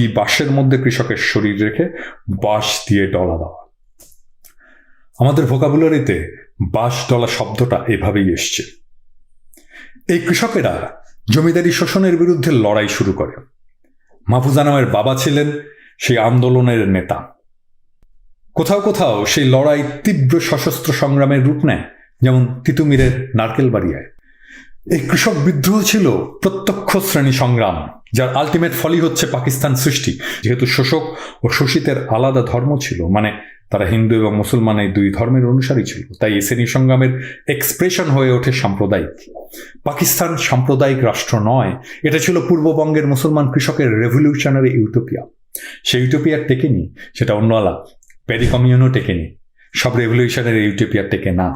এই বাঁশের মধ্যে কৃষকের শরীর রেখে বাঁশ দিয়ে ডলা দেওয়া। আমাদের ভোকাবুলারিতে বাঁশ ডলা শব্দটা এভাবেই এসছে। এই কৃষকেরা জমিদারি শোষণের বিরুদ্ধে লড়াই শুরু করে। মাহফুজা নামের বাবা ছিলেন সেই আন্দোলনের নেতা। কোথাও কোথাও সেই লড়াই তীব্র সশস্ত্র সংগ্রামের রূপ নেয়, যেমন তিতুমিরের নারকেল বাড়িয়ায় এই কৃষক বিদ্রোহ ছিল প্রত্যক্ষ শ্রেণি সংগ্রাম, যার আলটিমেট ফলই হচ্ছে পাকিস্তান সৃষ্টি। যেহেতু শোষক ও শোষিতের আলাদা ধর্ম ছিল মানে তারা হিন্দু এবং মুসলমান এই দুই ধর্মের অনুসারী ছিল, তাই এই শ্রেণি সংগ্রামের এক্সপ্রেশন হয়ে ওঠে সাম্প্রদায়িক। পাকিস্তান সাম্প্রদায়িক রাষ্ট্র নয়, এটা ছিল পূর্ববঙ্গের মুসলমান কৃষকের রেভলিউশনারি ইউটোপিয়া সেই ইউটোপিয়ার টেকেনি, সেটা অন্য আলাপ প্যারি কমিউনও টেকেনি, সব রেভলিউশনের ইউটোপিয়ার টেকে না।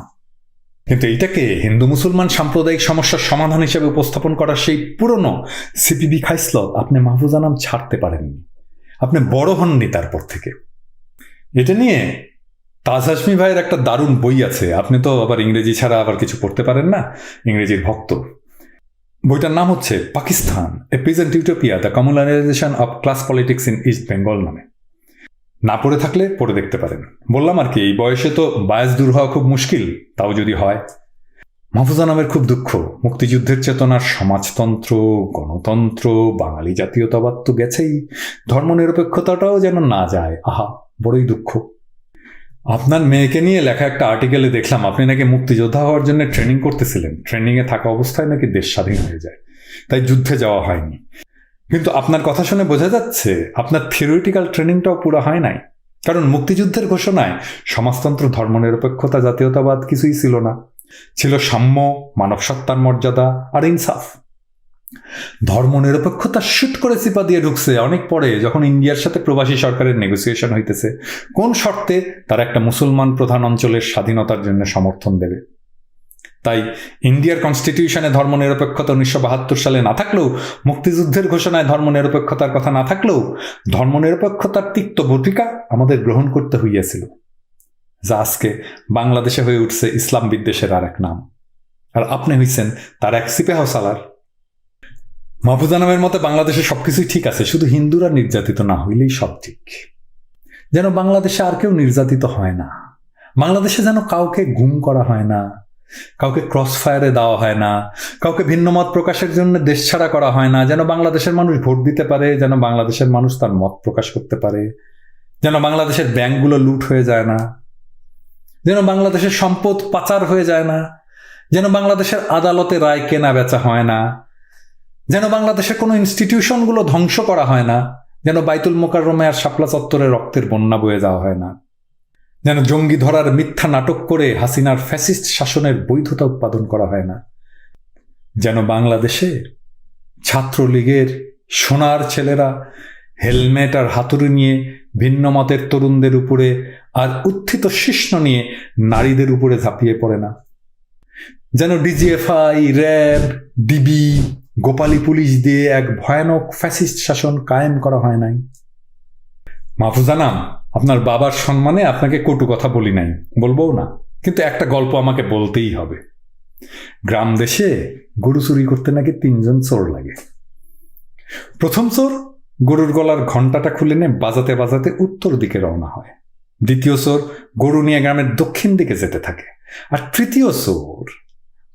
কিন্তু এইটাকে হিন্দু মুসলমান সাম্প্রদায়িক সমস্যার সমাধান হিসেবে উপস্থাপন করার সেই পুরনো সিপিবি খাইসল আপনি মাহফুজা নাম ছাড়তে পারেননি। আপনি বড় হননি তারপর থেকে। এটা নিয়ে তাজ ভাইয়ের একটা দারুণ বই আছে। আপনি তো আবার ইংরেজি ছাড়া আবার কিছু পড়তে পারেন না, ইংরেজির ভক্ত। বইটার নাম হচ্ছে Pakistan a present utopia the communalization of class politics in East Bengal নামে। না পড়ে থাকলে পড়ে দেখতে পারেন। বললাম আর কি, এই বয়সে তো বায়াস দূর হওয়া খুব মুশকিল, তাও যদি হয়। মাহফুজা নামের খুব দুঃখ। মুক্তিযুদ্ধের চেতনার সমাজতন্ত্র, গণতন্ত্র, বাঙালি জাতীয়তাবাদ তো গেছেই। ধর্মনিরপেক্ষতাটাও যেন না যায়, আহা, বড়ই দুঃখ। আপনার মেয়েকে নিয়ে লেখা একটা আর্টিকেলে দেখলাম, আপনি নাকি মুক্তিযোদ্ধা হওয়ার জন্য ট্রেনিং করতেছিলেন। ট্রেনিংয়ে থাকা অবস্থায় নাকি দেশ স্বাধীন হয়ে যায়। তাই যুদ্ধে যাওয়া হয়নি। কিন্তু আপনার কথা শুনে বোঝা যাচ্ছে, আপনার থিওরিটিক্যাল ট্রেনিংটাও পুরো হয় নাই। কারণ মুক্তিযুদ্ধের ঘোষণায় সমাজতন্ত্র, ধর্মনিরপেক্ষতা, জাতীয়তাবাদ কিছুই ছিল না। ছিল সাম্য মানব সত্তার মর্যাদা আর ইনসাফ। ধর্মনিরপেক্ষতা শুট করে চিপা দিয়ে ঢুকছে অনেক পরে, যখন ইন্ডিয়ার সাথে প্রবাসী সরকারের নেগোসিয়েশন হইতেছে। কোন শর্তে তারা একটা মুসলমান প্রধান অঞ্চলের স্বাধীনতার জন্য সমর্থন দেবে? তাই ইন্ডিয়ার কনস্টিটিউশনে ধর্মনিরপেক্ষতা উনিশশো বাহাত্তর সালে না থাকলেও, মুক্তিযুদ্ধের ঘোষণায় ধর্মনিরপেক্ষতার কথা না থাকলেও, ধর্মনিরপেক্ষতার তিক্ত বটিকা আমাদের গ্রহণ করতে হইয়াছিল, যা আজকে বাংলাদেশে হয়ে উঠছে ইসলাম বিদ্বেষের আর এক নাম। আর আপনি হইছেন তার এক সিপেহ সালার। মাহফুজা নামের মতে বাংলাদেশে সবকিছুই ঠিক আছে, শুধু হিন্দুরা নির্যাতিত না হইলেই সব ঠিক। যেন বাংলাদেশে আর কেউ নির্যাতিত হয় না, বাংলাদেশে যেন কাউকে গুম করা হয় না কাউকে ক্রস ফায়ারে দেওয়া হয় না, কাউকে ভিন্ন মত প্রকাশের জন্য দেশ ছাড়া করা হয় না, যেন বাংলাদেশের মানুষ ভোট দিতে পারে, যেন বাংলাদেশের মানুষ তার মত প্রকাশ করতে পারে, যেন বাংলাদেশের ব্যাংকগুলো লুট হয়ে যায় না, যেন বাংলাদেশের সম্পদ পাচার হয়ে যায় না, যেন বাংলাদেশের আদালতে রায় কেনা বেচা হয় না, যেন বাংলাদেশের কোনো ইনস্টিটিউশনগুলো ধ্বংস করা হয় না, যেন বাইতুল মোকাররমে আর শাপলা চত্বরে রক্তের বন্যা বয়ে যাওয়া হয় না। যেন জঙ্গি ধরার মিথ্যা নাটক করে হাসিনার ফ্যাসিস্ট শাসনের বৈধতা উৎপাদন করা হয় না। যেন বাংলাদেশে ছাত্রলীগের সোনার ছেলেরা হেলমেট আর হাতুড়ি নিয়ে ভিন্ন মতের তরুণদের উপরে আর উত্থিত শিষ্ণ নিয়ে নারীদের উপরে ঝাঁপিয়ে পড়ে না। যেন ডিজিএফআই, র্যাব, ডিবি, গোপালী পুলিশ দিয়ে এক ভয়ানক ফ্যাসিস্ট শাসন কায়েম করা হয় নাই। মাহফুজা নাম আপনার বাবার সম্মানে আপনাকে কটু কথা বলি নাই, বলবও না। কিন্তু একটা গল্প আমাকে বলতেই হবে। গ্রাম দেশে গরু চুরি করতে নাকি তিনজন চোর লাগে। প্রথম চোর গরুর গলার ঘন্টাটা খুলে নিয়ে বাজাতে বাজাতে উত্তর দিকে রওনা হয়। দ্বিতীয় চোর গরু নিয়ে গ্রামের দক্ষিণ দিকে যেতে থাকে। আর তৃতীয় চোর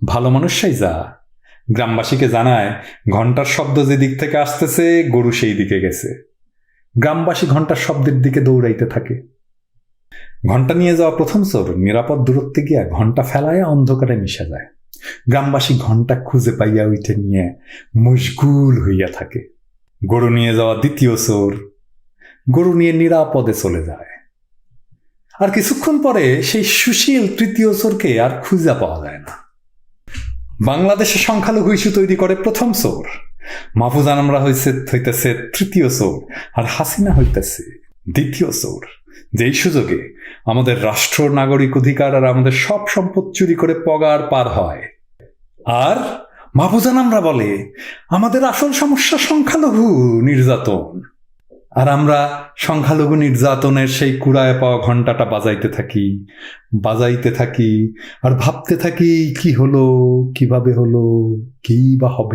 ভালো মানুষই যা। গ্রামবাসীকে জানায় ঘণ্টার শব্দ যে দিক থেকে আসতেছে, গরু সেই দিকে গেছে। গ্রামবাসী ঘণ্টার শব্দের দিকে দৌড়াইতে থাকে। ঘণ্টা নিয়ে যাওয়া প্রথম চোর নিরাপদ দূরত্বে গিয়া ঘণ্টা ফেলায় অন্ধকারে মিশে যায়। গ্রামবাসী ঘণ্টা খুঁজে পাইয়া উঠে নিয়ে মশগুল হইয়া থাকে। গরু নিয়ে যাওয়া দ্বিতীয় চোর গরু নিয়ে নিরাপদে চলে যায়। আর কিছুক্ষণ পরে সেই সুশীল তৃতীয় চোরকে আর খুঁজে পাওয়া যায় না। বাংলাদেশে সংখ্যালঘু ইস্যু তৈরি করে প্রথম চোর। মাহফুজান আমরা হইছে হইতেছে তৃতীয় চোর আর হাসিনা হইতেছে দ্বিতীয় চোর। যেই সুযোগে আমাদের রাষ্ট্র নাগরিক অধিকার আর আমাদের সব সম্পদ চুরি করে পগার পার হয়। আর মাহফুজান আমরা বলে, আমাদের আসল সমস্যা সংখ্যালঘু নির্যাতন। আর আমরা সংখ্যালঘু নির্যাতনের সেই কুড়ায় পাওয়া ঘন্টাটা বাজাইতে থাকি বাজাইতে থাকি আর ভাবতে থাকি কি হলো, কীভাবে হলো, কি বা হবে?